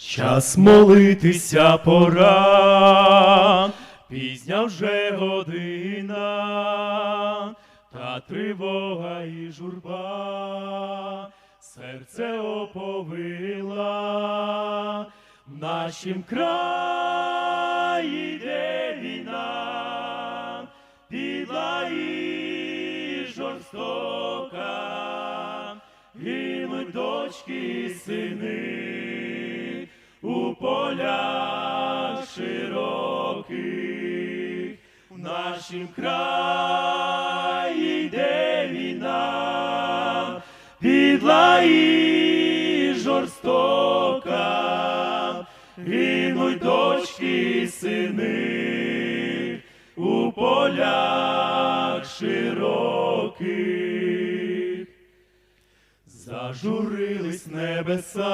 Час молитися пора, пізня вже година, та тривога і журба, серце оповила, в нашім краї йде війна, підла і жорстока, гинуть дочки і сини полях широких, в нашім краї йде війна, підла і жорстока, гинуть дочки і сини. У полях широких. Зажурились небеса,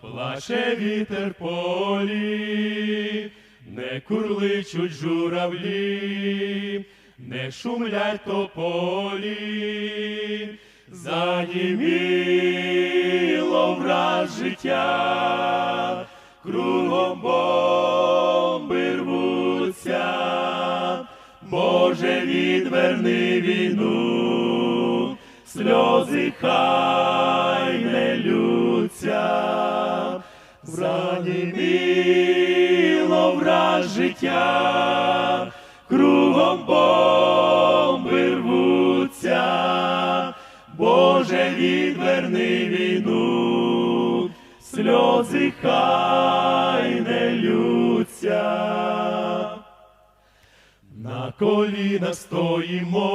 плаче вітер полі, не курличуть журавлі, не шумлять тополі, заніміло враз життя, кругом бомби рвуться, Боже, відверни війну, сльози хай заніміло враз життя, кругом бомби рвуться, Боже, відверни війну, сльози хай не лються. На коліна стоїмо,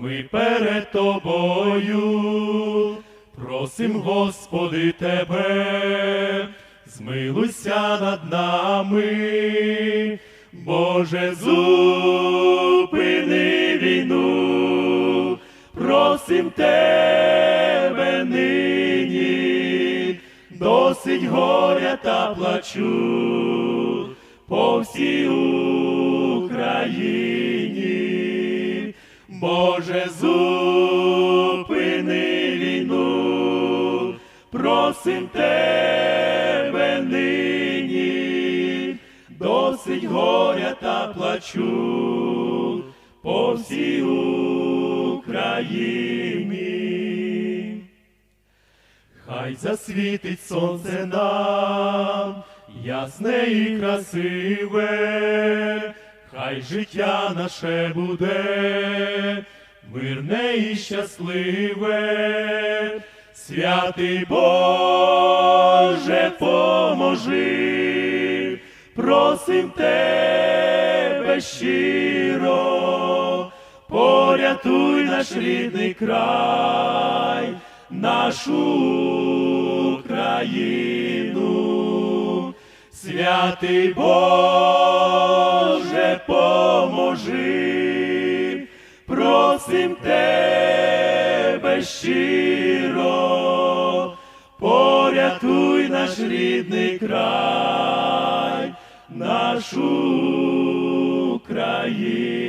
ми перед тобою, просим, Господи, Тебе, змилуйся над нами, Боже, зупини війну, просим Тебе нині, досить горя та плачу по всій Україні, Боже, зупини просим тебе нині, досить горя та плачу по всій Україні. Хай засвітить сонце нам, ясне і красиве, хай життя наше буде, мирне і щасливе, святий Боже, поможи, просим тебе щиро, порятуй наш рідний край, нашу Україну, святий Боже, поможи, просим тебе щиро, порятуй наш рідний край, нашу Україну.